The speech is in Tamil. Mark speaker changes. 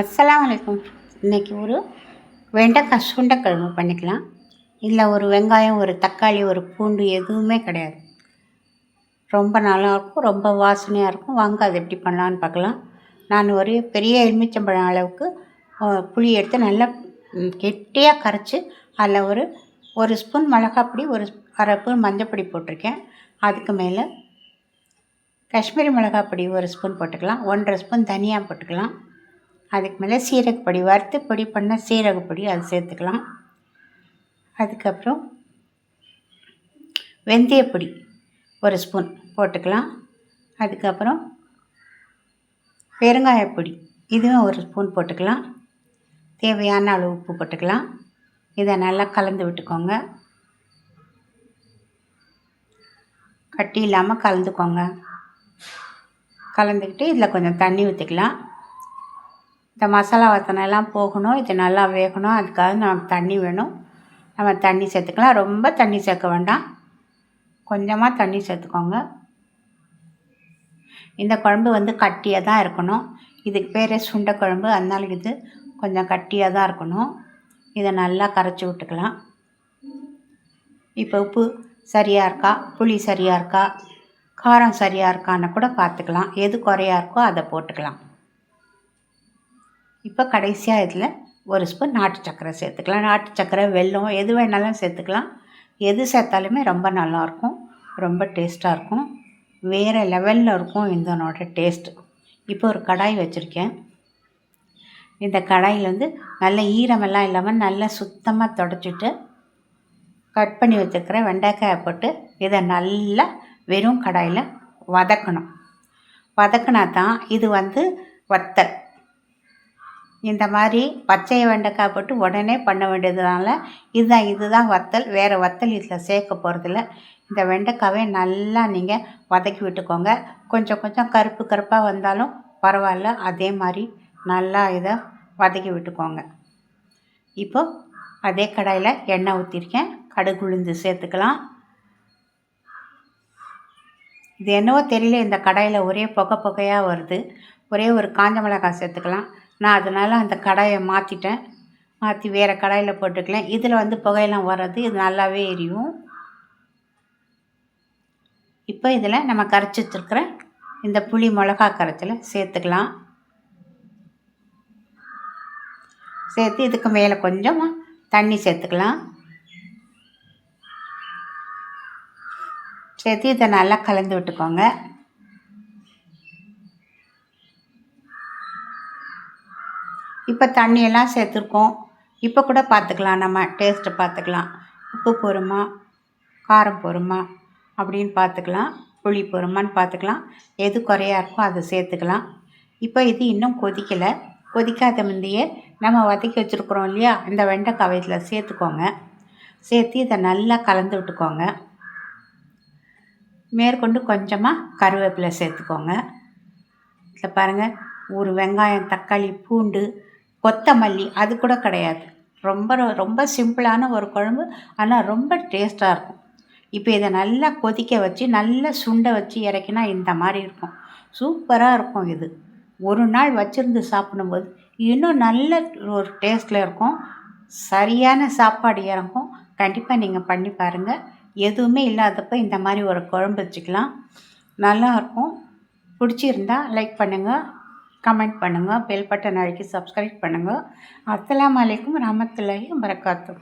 Speaker 1: அஸ்லாம் வலைக்கம் இன்றைக்கி ஒரு வெண்டைக்காய் சுண்டைக்கிழங்கு பண்ணிக்கலாம். இதில் ஒரு வெங்காயம் ஒரு தக்காளி ஒரு பூண்டு எதுவுமே கிடையாது. ரொம்ப நல்லா இருக்கும் ரொம்ப வாசனையாக இருக்கும். வாங்க அது எப்படி பண்ணலான்னு பார்க்கலாம். நான் ஒரு பெரிய எலுமிச்சம்பழம் அளவுக்கு புளி எடுத்து நல்லா கெட்டியாக கரைச்சி அதில் ஒரு ஒரு ஸ்பூன் மிளகாப்பொடி ஒரு அரை ஸ்பூன் மஞ்சப்பொடி போட்டிருக்கேன். அதுக்கு மேலே காஷ்மீரி மிளகாப்பொடி ஒரு ஸ்பூன் போட்டுக்கலாம். ஒன்றரை ஸ்பூன் தனியாக போட்டுக்கலாம். அதுக்கு மேலே சீரகப்பொடி வறுத்து பொடி பண்ண சீரகப்பொடி அது சேர்த்துக்கலாம். அதுக்கப்புறம் வெந்தயப்பொடி ஒரு ஸ்பூன் போட்டுக்கலாம். அதுக்கப்புறம் பெருங்காயப்பொடி இதுவும் ஒரு ஸ்பூன் போட்டுக்கலாம். தேவையான அளவு உப்பு போட்டுக்கலாம். இதை நல்லா கலந்து விட்டுக்கோங்க. கட்டி இல்லாமல் கலந்துக்கோங்க. கலந்துக்கிட்டு இதில் கொஞ்சம் தண்ணி ஊற்றிக்கலாம் இந்த மசாலா வாசனைலாம் போகணும். இது நல்லா வேகணும். அதுக்காக நமக்கு தண்ணி வேணும். நம்ம தண்ணி சேர்த்துக்கலாம். ரொம்ப தண்ணி சேர்க்க வேண்டாம். கொஞ்சமாக தண்ணி சேர்த்துக்கோங்க. இந்த குழம்பு வந்து கட்டியாக தான் இருக்கணும். இதுக்கு பேர் சுண்டை குழம்பு. அதனால இது கொஞ்சம் கட்டியாக தான் இருக்கணும். இதை நல்லா கரைச்சி விட்டுக்கலாம். இப்போ உப்பு சரியாக இருக்கா? புளி சரியாக இருக்கா? காரம் சரியாக இருக்கான்னு கூட பார்த்துக்கலாம். எது குறையா இருக்கோ அதை போட்டுக்கலாம். இப்போ கடைசியாக இதில் ஒரு ஸ்பூன் நாட்டு சக்கரை சேர்த்துக்கலாம். நாட்டு சக்கரை வெல்லம் எது வேணாலும் சேர்த்துக்கலாம். எது சேர்த்தாலுமே ரொம்ப நல்லாயிருக்கும். ரொம்ப டேஸ்ட்டாக இருக்கும். வேறு லெவலில் இருக்கும் இதனோட டேஸ்ட்டு இப்போ ஒரு கடாய் வச்சுருக்கேன். இந்த கடாயில் வந்து நல்ல ஈரமெல்லாம் இல்லாமல் நல்லா சுத்தமாக தொடச்சிட்டு கட் பண்ணி வச்சுருக்கிற வெண்டைக்காயை போட்டு இதை நல்லா வெறும் கடாயில் வதக்கணும். வதக்கினா தான் இது வந்து வத்தல். இந்த மாதிரி பச்சை வெண்டைக்காய் போட்டு உடனே பண்ண வேண்டியதுனால இதுதான் இதுதான் வத்தல். வேறு வத்தல் இதில் சேர்க்க போகிறதில்ல இந்த வெண்டைக்காவே நல்லா நீங்கள் வதக்கி விட்டுக்கோங்க. கொஞ்சம் கொஞ்சம் கருப்பு கருப்பாக வந்தாலும் பரவாயில்ல. அதே மாதிரி நல்லா இதை வதக்கி விட்டுக்கோங்க. இப்போ அதே கடாயில் எண்ணெய் ஊற்றிருக்கேன் கடுகு உளுந்து சேர்த்துக்கலாம். இது என்னவோ தெரியல இந்த கடாயில் ஒரே புகை புகையாக வருது. ஒரே ஒரு காஞ்ச மிளகாய் சேர்த்துக்கலாம். நான் அதனால் அந்த கடாயை மாற்றிட்டேன் மாற்றி வேறு கடாயில் போட்டுக்கலாம். இதில் வந்து புகையெல்லாம் வர்றது இது நல்லாவே எரியும். இப்போ இதில் நம்ம கரைச்சி வச்சுருக்கிற இந்த புளி மிளகா கரைச்சலை சேர்த்துக்கலாம். சேர்த்து இதுக்கு மேலே கொஞ்சமாக தண்ணி சேர்த்துக்கலாம். சேர்த்து இதை நல்லா கலந்து விட்டுக்கோங்க. இப்போ தண்ணியெல்லாம் சேர்த்துருக்கோம். இப்போ கூட பார்த்துக்கலாம். நம்ம டேஸ்ட்டை பார்த்துக்கலாம். உப்பு போருமா? காரம் போருமா? அப்படின்னு பார்த்துக்கலாம். புளி போருமான்னு பார்த்துக்கலாம். எது குறையா இருக்கோ அதை சேர்த்துக்கலாம். இப்போ இது இன்னும் கொதிக்கலை. கொதிக்காத முந்தையே நம்ம வதக்கி வச்சுருக்குறோம் இல்லையா? இந்த வெண்டைக்காவை இதில் சேர்த்துக்கோங்க. சேர்த்து இதை நல்லா கலந்து விட்டுக்கோங்க. மேற்கொண்டு கொஞ்சமாக கருவேப்பிலை சேர்த்துக்கோங்க. இதில் பாருங்கள் ஒரு வெங்காயம் தக்காளி பூண்டு கொத்தமல்லி அது கூட கிடையாது. ரொம்ப ரொம்ப சிம்பிளான ஒரு குழம்பு ஆனால் ரொம்ப டேஸ்ட்டாக இருக்கும். இப்போ இதை நல்லா கொதிக்க வச்சு நல்லா சுண்டை வச்சு இறக்கினா இந்த மாதிரி இருக்கும். சூப்பராக இருக்கும் இது. ஒரு நாள் வச்சுருந்து சாப்பிடும்போது இன்னும் நல்ல ஒரு டேஸ்ட்டில் இருக்கும். சரியான சாப்பாடு இறங்கும் கண்டிப்பாக நீங்கள் பண்ணி பாருங்கள் எதுவுமே இல்லாதப்போ இந்த மாதிரி ஒரு குழம்பு வச்சுக்கலாம். நல்லாயிருக்கும் பிடிச்சிருந்தா லைக் பண்ணுங்கள் கமெண்ட் பண்ணுங்கள் பெல் பட்டன் அழுக்கி சப்ஸ்கிரைப் பண்ணுங்கள் அஸ்லாம் அலைக்கும் ரஹமத்துல்லாஹி வரகாத்து